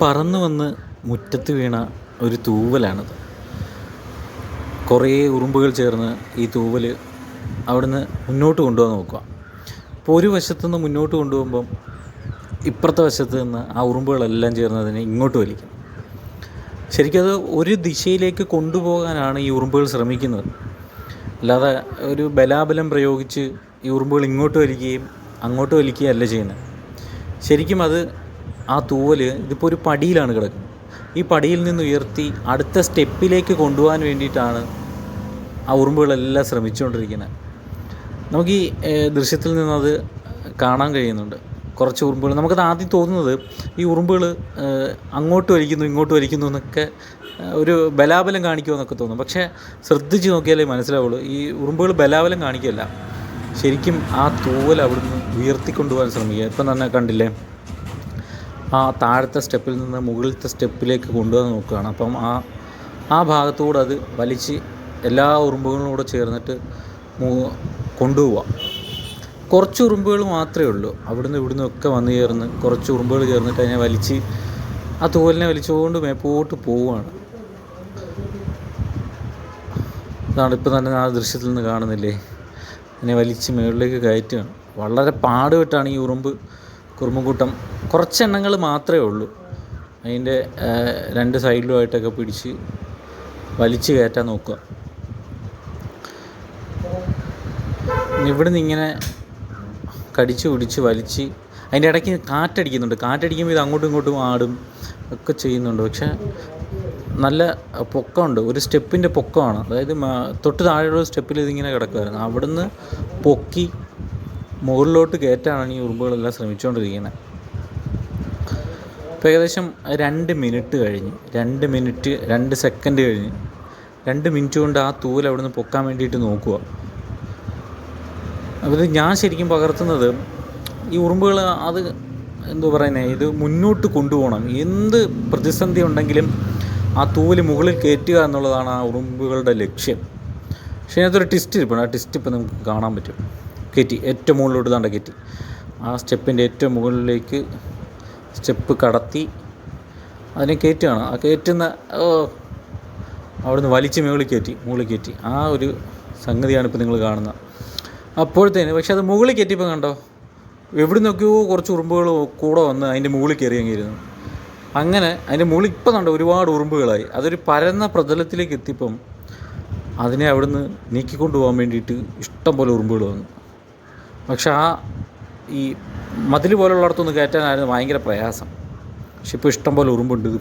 പറന്ന് വന്ന് മുറ്റത്ത് വീണ ഒരു തൂവലാണത്. കുറേ ഉറുമ്പുകൾ ചേർന്ന് ഈ തൂവൽ അവിടുന്ന് മുന്നോട്ട് കൊണ്ടുപോകാൻ നോക്കുക അപ്പോൾ ഒരു വശത്തു നിന്ന് മുന്നോട്ട് കൊണ്ടുപോകുമ്പം ഇപ്പുറത്തെ വശത്ത് നിന്ന് ആ ഉറുമ്പുകളെല്ലാം ചേർന്ന് അതിനെ ഇങ്ങോട്ട് വലിക്കും. ശരിക്കും അത് ഒരു ദിശയിലേക്ക് കൊണ്ടുപോകാനാണ് ഈ ഉറുമ്പുകൾ ശ്രമിക്കുന്നത്. അല്ലാതെ ഒരു ബലാബലം പ്രയോഗിച്ച് ഈ ഉറുമ്പുകൾ ഇങ്ങോട്ട് വലിക്കുകയും അങ്ങോട്ട് വലിക്കുകയും അല്ല ചെയ്യുന്നത്. ശരിക്കും അത് ആ തൂവൽ ഇതിപ്പോൾ ഒരു പടിയിലാണ് കിടക്കുന്നത്. ഈ പടിയിൽ നിന്ന് ഉയർത്തി അടുത്ത സ്റ്റെപ്പിലേക്ക് കൊണ്ടുപോകാൻ വേണ്ടിയിട്ടാണ് ആ ഉറുമ്പുകളെല്ലാം ശ്രമിച്ചുകൊണ്ടിരിക്കുന്നത്. നമുക്ക് ഈ ദൃശ്യത്തിൽ നിന്നത് കാണാൻ കഴിയുന്നുണ്ട്. കുറച്ച് ഉറുമ്പുകൾ. നമുക്കത് ആദ്യം തോന്നുന്നത് ഈ ഉറുമ്പുകൾ അങ്ങോട്ട് വലിക്കുന്നു ഇങ്ങോട്ട് വലിക്കുന്നു എന്നൊക്കെ ഒരു ബലാബലം കാണിക്കുമെന്നൊക്കെ തോന്നും. പക്ഷേ ശ്രദ്ധിച്ച് നോക്കിയാലേ മനസ്സിലാവുള്ളൂ. ഈ ഉറുമ്പുകൾ ബലാബലം കാണിക്കുകയല്ല. ശരിക്കും ആ തൂവൽ അവിടുന്ന് ഉയർത്തിക്കൊണ്ടുപോകാൻ ശ്രമിക്കുക. ഇപ്പം തന്നെ കണ്ടില്ലേ? ആ താഴത്തെ സ്റ്റെപ്പിൽ നിന്ന് മുകളിലത്തെ സ്റ്റെപ്പിലേക്ക് കൊണ്ടുവന്ന് നോക്കുകയാണ്. അപ്പം ആ ആ ഭാഗത്തൂടെ അത് വലിച്ച് എല്ലാ ഉറുമ്പുകളും കൂടെ ചേർന്നിട്ട് കൊണ്ടുപോവുക കൊണ്ടുപോവാം. കുറച്ച് ഉറുമ്പുകൾ മാത്രമേ ഉള്ളൂ. അവിടുന്ന് ഇവിടുന്ന് ഒക്കെ വന്ന് ചേർന്ന് കുറച്ച് ഉറുമ്പുകൾ ചേർന്നിട്ട് അതിനെ വലിച്ച് ആ തോലിനെ വലിച്ചുകൊണ്ട് മേപ്പോട്ട് പോവുകയാണ്. അതാണ് ഇപ്പം തന്നെ ആ ദൃശ്യത്തിൽ നിന്ന് കാണുന്നില്ലേ? അതിനെ വലിച്ച് മുകളിലേക്ക് കയറ്റുകയാണ്. വളരെ പാടുപെട്ടാണ് ഈ ഉറുമ്പ് കുറുമ്പുകൂട്ടം കുറച്ചെണ്ണങ്ങൾ മാത്രമേ ഉള്ളൂ. അതിന്റെ രണ്ട് സൈഡിലുമായിട്ടൊക്കെ പിടിച്ച് വലിച്ചു കയറ്റാൻ നോക്കുക. ഇവിടുന്ന് ഇങ്ങനെ കടിച്ച് പിടിച്ച് വലിച്ച് അതിന്റെ ഇടയ്ക്ക് കാറ്റടിക്കുന്നുണ്ട്. കാറ്റടിക്കുമ്പോൾ ഇത് അങ്ങോട്ടും ഇങ്ങോട്ടും ആടും ഒക്കെ ചെയ്യുന്നുണ്ട്. പക്ഷേ നല്ല പൊക്കമുണ്ട്. ഒരു സ്റ്റെപ്പിന്റെ പൊക്കമാണ്. അതായത് തൊട്ട് താഴെയുള്ള സ്റ്റെപ്പിൽ ഇതിങ്ങനെ കിടക്കുമായിരുന്നു അവിടുന്ന് പൊക്കി മുകളിലോട്ട് കയറ്റാനാണ് ഈ ഉറുമ്പുകളെല്ലാം ശ്രമിച്ചുകൊണ്ടിരിക്കുന്നത്. ഇപ്പോൾ ഏകദേശം രണ്ട് മിനിറ്റ് കഴിഞ്ഞ് രണ്ട് മിനിറ്റ് രണ്ട് സെക്കൻഡ് കഴിഞ്ഞ് രണ്ട് മിനിറ്റ് കൊണ്ട് ആ തൂവൽ നിന്ന് പൊക്കാൻ വേണ്ടിയിട്ട് നോക്കുക. അപ്പോൾ ഇത് ഞാൻ ശരിക്കും പകർത്തുന്നത് ഈ ഉറുമ്പുകൾ അത് എന്തോ പറയുന്നത് ഇത് മുന്നോട്ട് കൊണ്ടുപോകണം. എന്ത് പ്രതിസന്ധി ഉണ്ടെങ്കിലും ആ തൂവൽ മുകളിൽ കയറ്റുക എന്നുള്ളതാണ് ആ ഉറുമ്പുകളുടെ ലക്ഷ്യം. പക്ഷേ അതിനകത്തൊരു ട്വിസ്റ്റ് ഇരിപ്പുണ്ട്. ആ ട്വിസ്റ്റ് ഇപ്പം നമുക്ക് കാണാൻ പറ്റും. കയറ്റി ഏറ്റവും മുകളിലോട്ട് താണ്ട കയറ്റി. ആ സ്റ്റെപ്പിന്റെ ഏറ്റവും മുകളിലേക്ക് സ്റ്റെപ്പ് കടത്തി അതിനെ കയറ്റുകയാണ്. ആ കയറ്റുന്ന അവിടുന്ന് വലിച്ച് മുകളിൽ കയറ്റി മുകളിൽ കയറ്റി. ആ ഒരു സംഗതിയാണ് ഇപ്പോൾ നിങ്ങൾ കാണുന്നത്. അപ്പോഴത്തേന് പക്ഷെ അത് മുകളിൽ കയറ്റിയപ്പോൾ കണ്ടോ? എവിടെ നിന്നൊക്കെയോ കുറച്ച് ഉറുമ്പുകൾ കൂടെ വന്ന് അതിന്റെ മുകളിൽ കയറിയെങ്കിരുന്നു അങ്ങനെ അതിന്റെ മുകളിൽ ഇപ്പം കണ്ടോ ഒരുപാട് ഉറുമ്പുകളായി. അതൊരു പരന്ന പ്രതലത്തിലേക്ക് എത്തിയപ്പം അതിനെ അവിടുന്ന് നീക്കിക്കൊണ്ടു പോകാൻ വേണ്ടിയിട്ട് ഇഷ്ടം പോലെ ഉറുമ്പുകൾ വന്നു. പക്ഷെ ആ ഈ മതിൽ പോലുള്ളിടത്തുനിന്ന് കയറ്റാനായിരുന്നു ഭയങ്കര പ്രയാസം. പക്ഷെ ഇപ്പോൾ ഇഷ്ടം പോലെ ഉറുമ്പുണ്ട്. ഇത്